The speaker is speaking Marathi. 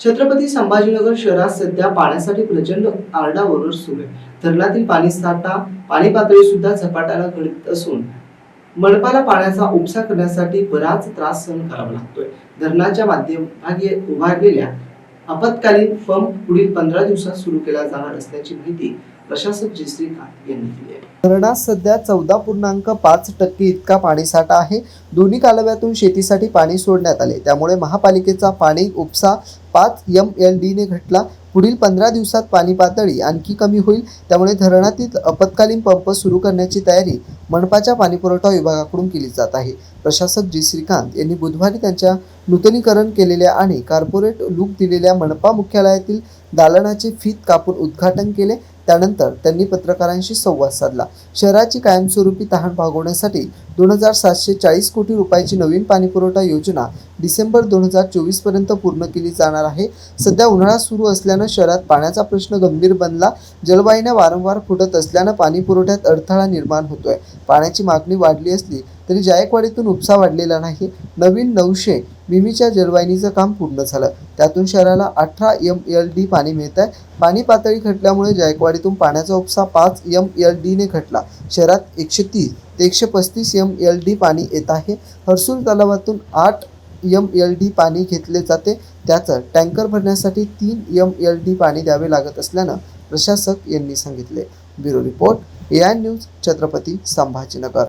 छत्रपती संभाजीनगर शहरात सध्या पाण्यासाठी प्रचंड आरडाओरड सुरू आहे. धरणातील पाणी साठा पाणी पातळी सुद्धा झपाट्याला घडत असून मनपाला पाण्याचा उपसा करण्यासाठी बराच त्रास सहन करावा लागतोय. धरणाच्या मध्यभागी उभारलेल्या आपत्कालीन पंप पुढील पंधरा दिवसात सुरू केला जाणार असल्याची माहिती प्रशासक जी यांनी दिली आहे. धरणात सध्या चौदा पूर्णांक पाच टक्के इतका पाणीसाठा आहे. दोन्ही कालव्यातून शेतीसाठी पाणी सोडण्यात आले. त्यामुळे महापालिकेचा पाणी उपसा पाच एम एल डीने घटला. पुढील पंधरा दिवसात पाणी पातळी आणखी कमी होईल. त्यामुळे धरणातील आपत्कालीन पंप सुरू करण्याची तयारी मनपाच्या पाणीपुरवठा विभागाकडून केली जात आहे. प्रशासक जी. श्रीकांत यांनी बुधवारी त्यांच्या नूतनीकरण केलेल्या आणि कार्पोरेट लूक दिलेल्या मनपा मुख्यालयातील दालनाचे फीत कापून उद्घाटन केले. त्यानंतर त्यांनी पत्रकारांशी संवाद साधला. शहराची कायमस्वरूपी तहान भागवण्यासाठी दोन हजार सातशे चाळीस कोटी रुपयाची नवीन पाणीपुरवठा योजना डिसेंबर दोन हजार चोवीसपर्यंत पूर्ण केली जाणार आहे. सध्या उन्हाळा सुरू असल्यानं शहरात पाण्याचा प्रश्न गंभीर बनला. जलवाहिन्या वारंवार फुटत असल्यानं पाणी पुरवठ्यात अडथळा निर्माण होतोय. पाण्याची मागणी वाढली असली तरी जायकवाडीतून उपसा वाढलेला नाही. नवीन नऊशे मिमीच्या जलवाहिनीचं काम पूर्ण झालं. त्यातून शहराला अठरा एम एल डी पाणी मिळत आहे पाणी पातळी घटल्यामुळे जायकवाडीतून पाण्याचा उपसा पाच एम एल डीने घटला. शहरात एकशे तीस ते एकशे पस्तीस एम एल डी पाणी येत आहे. हर्सूल तलावातून आठ एम एल डी पाणी घेतले जाते. त्याचं टँकर भरण्यासाठी तीन एम एल डी पाणी द्यावे लागत असल्यानं प्रशासक यांनी सांगितले. Bureau report A I news Chhatrapati Sambhajinagar.